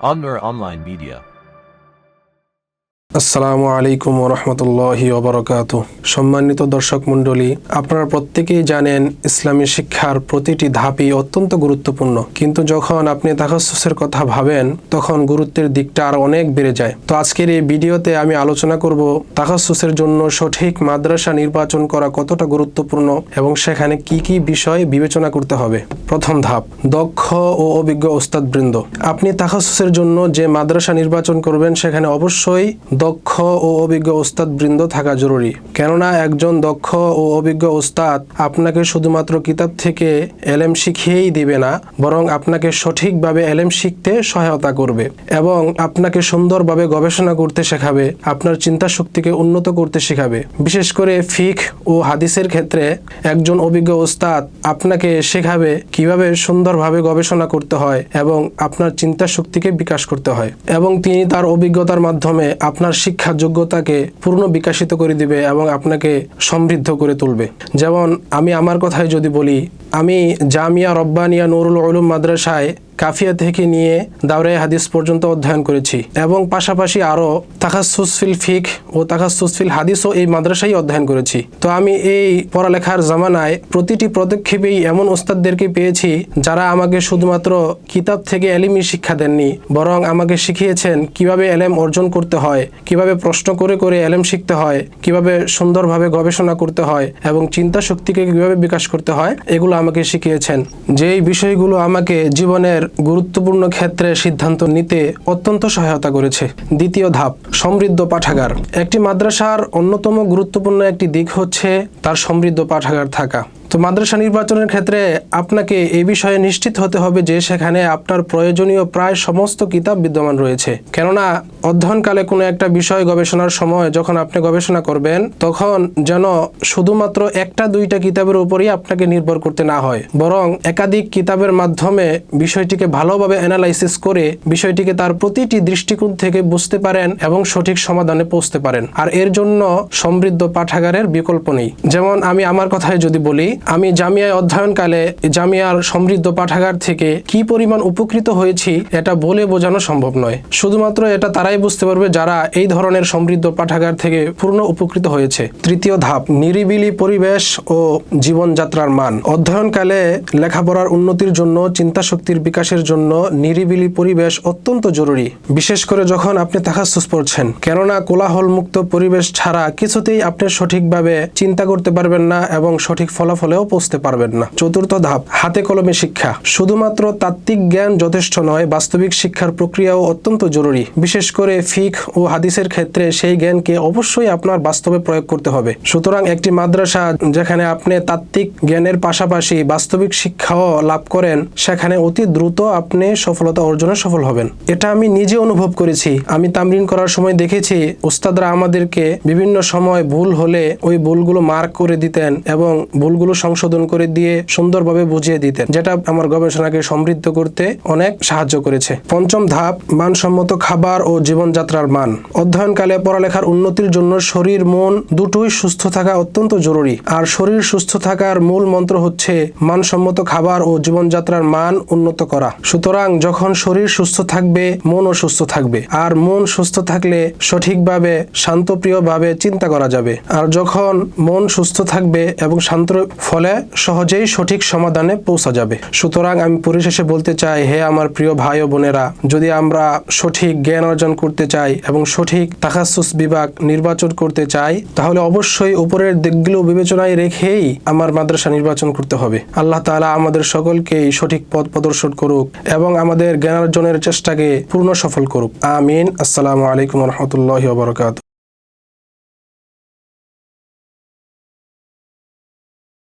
Anwar Online Media. আসসালামু আলাইকুম রহমতুল্লাহি ওবরকাত সম্মানিত দর্শক মণ্ডলী, আপনারা প্রত্যেকেই জানেন ইসলামী শিক্ষার প্রতিটি ধাপই অত্যন্ত গুরুত্বপূর্ণ। কিন্তু যখন আপনি তাকাসুসের কথা ভাবেন, তখন গুরুত্বের দিকটা আর অনেক বেড়ে যায়। তো আজকের এই ভিডিওতে আমি আলোচনা করব তাকাসুসের জন্য সঠিক মাদ্রাসা নির্বাচন করা কতটা গুরুত্বপূর্ণ এবং সেখানে কি কি বিষয় বিবেচনা করতে হবে। প্রথম ধাপ, দক্ষ ও অভিজ্ঞ ওস্তাদবৃন্দ। আপনি তাকাসুসের জন্য যে মাদ্রাসা নির্বাচন করবেন, সেখানে অবশ্যই দক্ষ ও অভিজ্ঞ ওস্তাদ বৃন্দ থাকা জরুরি। কেননা একজন দক্ষ ও অভিজ্ঞ ওস্তাদ আপনাকে শুধুমাত্র কিতাব থেকে এলেম শিখিয়েই দিবে না, বরং আপনাকে সঠিকভাবে এলেম শিখতে সহায়তা করবে এবং আপনাকে সুন্দরভাবে গবেষণা করতে শেখাবে, আপনার চিন্তা শক্তিকে উন্নত করতে শেখাবে। বিশেষ করে ফিক ও হাদিসের ক্ষেত্রে একজন অভিজ্ঞ ওস্তাদ আপনাকে শেখাবে কীভাবে সুন্দরভাবে গবেষণা করতে হয় এবং আপনার চিন্তা শক্তিকে বিকাশ করতে হয়। এবং তিনি তার অভিজ্ঞতার মাধ্যমে আপনার শিক্ষা যোগ্যতাকে পূর্ণ বিকাশিত করে দিবে এবং আপনাকে সমৃদ্ধ করে তুলবে। যেমন আমি আমার কথায় যদি বলি, আমি জামিয়া রব্বানিয়া নুরুল উলুম মাদ্রাসায় কাফিয়া থেকে নিয়ে দাওরে হাদিস পর্যন্ত অধ্যয়ন করেছি এবং পাশাপাশি আরও তাকাসুস ফিল ফিক ও তাকাসুস ফিল হাদিসও এই মাদ্রাসায় অধ্যয়ন করেছি। তো আমি এই পড়ালেখার জামানায় প্রতিটি পদক্ষেপেই এমন ওস্তাদদেরকে পেয়েছি যারা আমাকে শুধুমাত্র কিতাব থেকে এলিমি শিক্ষা দেননি, বরং আমাকে শিখিয়েছেন কীভাবে এলেম অর্জন করতে হয়, কীভাবে প্রশ্ন করে করে এলেম শিখতে হয়, কীভাবে সুন্দরভাবে গবেষণা করতে হয় এবং চিন্তা শক্তিকে কীভাবে বিকাশ করতে হয়, এগুলো আমাকে শিখিয়েছেন। যেই বিষয়গুলো আমাকে জীবনের গুরুত্বপূর্ণ ক্ষেত্রে সিদ্ধান্ত নিতে অত্যন্ত সহায়তা করেছে। দ্বিতীয় ধাপ, সমৃদ্ধ পাঠাগার। একটি মাদ্রাসার অন্যতম গুরুত্বপূর্ণ একটি দিক হচ্ছে তার সমৃদ্ধ পাঠাগার থাকা। তো মাদ্রাসা নির্বাচনের ক্ষেত্রে আপনাকে এ বিষয়ে নিশ্চিত হতে হবে যে সেখানে আপনার প্রয়োজনীয় প্রায় সমস্ত কিতাব বিদ্যমান রয়েছে। কেননা, অধ্যয়নকালে কোনো একটা বিষয় গবেষণার সময় যখন আপনি গবেষণা করবেন, তখন যেন শুধুমাত্র একটা দুইটা কিতাবের উপরই আপনাকে নির্ভর করতে না হয়। বরং একাধিক কিতাবের মাধ্যমে বিষয়টিকে ভালোভাবে অ্যানালাইসিস করে বিষয়টিকে তার প্রতিটি দৃষ্টিকোণ থেকে বুঝতে পারেন এবং সঠিক সমাধানে পৌঁছতে পারেন। আর এর জন্য সমৃদ্ধ পাঠাগারের বিকল্প নেই। যেমন আমি আমার কথায় যদি বলি আমি জামিয়ায় অধ্যয়নকালে জামিয়ার সমৃদ্ধ পাঠাগার থেকে কি পরিমাণ উপকৃত হয়েছি এটা বলে বোঝানো সম্ভব নয়। শুধুমাত্র এটা তারাই বুঝতে পারবে যারা এই ধরনের সমৃদ্ধ পাঠাগার থেকে পূর্ণ উপকৃত হয়েছে। তৃতীয় ধাপ, নিরিবিলি পরিবেশ ও জীবনযাত্রার মান। অধ্যয়নকালে লেখাপড়ার উন্নতির জন্য চিন্তা শক্তির বিকাশের জন্য নিরিবিলি পরিবেশ অত্যন্ত জরুরি। বিশেষ করে যখন আপনি তাকাসুস পড়ছেন। কেননা কোলাহল মুক্ত পরিবেশ ছাড়া কিছুতেই আপনি সঠিকভাবে চিন্তা করতে পারবেন না এবং সঠিক ফলাফলেও পৌঁছতে পারবেন না। চতুর্থ ধাপ, হাতে কলমে শিক্ষা। শুধুমাত্র তাত্ত্বিক জ্ঞান যথেষ্ট নয়, বাস্তবিক শিক্ষার প্রক্রিয়াও অত্যন্ত জরুরি। বিশেষ করে ফিক ও হাদিসের ক্ষেত্রে সেই জ্ঞানকে অবশ্যই আপনার বাস্তবে প্রয়োগ করতে হবে। সুতরাং একটি মাদ্রাসা যেখানে আপনি তাত্ত্বিক জ্ঞানের পাশাপাশি বাস্তবিক শিক্ষাও লাভ করেন, সেখানে অতি দ্রুত আপনি সফলতা অর্জনে সফল হবেন। এটা আমি নিজে অনুভব করেছি। আমি তামরিন করার সময় দেখেছি, উস্তাদরা আমাদেরকে বিভিন্ন সময় ভুল হলে ওই ভুলগুলো মার্ক করে দিতেন এবং ভুলগুলো সংশোধন করে দিয়ে সুন্দরভাবে বুঝিয়ে দিতেন, যেটা আমার গবেষণাকে সমৃদ্ধ করতে অনেক সাহায্য করেছে। পঞ্চম ধাপ, মানসম্মত খাবার ও জীবনযাত্রার মান। অধ্যয়নকালে পড়ালেখার উন্নতির জন্য শরীর, মন দুটোই সুস্থ থাকা অত্যন্ত জরুরি। আর শরীর সুস্থ থাকার মূল মন্ত্র হচ্ছে মানসম্মত খাবার ও জীবনযাত্রার মান উন্নত করা। সুতরাং যখন শরীর সুস্থ থাকবে, মনও সুস্থ থাকবে। আর মন সুস্থ থাকলে সঠিকভাবে, শান্তপ্রিয়ভাবে চিন্তা করা যাবে। আর যখন মন সুস্থ থাকবে এবং শান্ত ফলে সহজেই সঠিক সমাধানে পৌঁছা যাবে। সুতরাং আমি পরিশেষে বলতে চাই, হে আমার প্রিয় ভাই ও বোনেরা, যদি আমরা সঠিক জ্ঞান অর্জন করতে চাই এবং সঠিক তাকাসুস বিভাগ নির্বাচন করতে চাই, তাহলে অবশ্যই উপরের দিকগুলো বিবেচনায় রেখেই আমার মাদ্রাসা নির্বাচন করতে হবে। আল্লাহ তাআলা আমাদের সকলকেই সঠিক পথ প্রদর্শন করুক এবং আমাদের জ্ঞানার্জনের চেষ্টাকে পূর্ণ সফল করুক। আমিন। আসসালামু আলাইকুম রহমতুল্লাহ বরকাত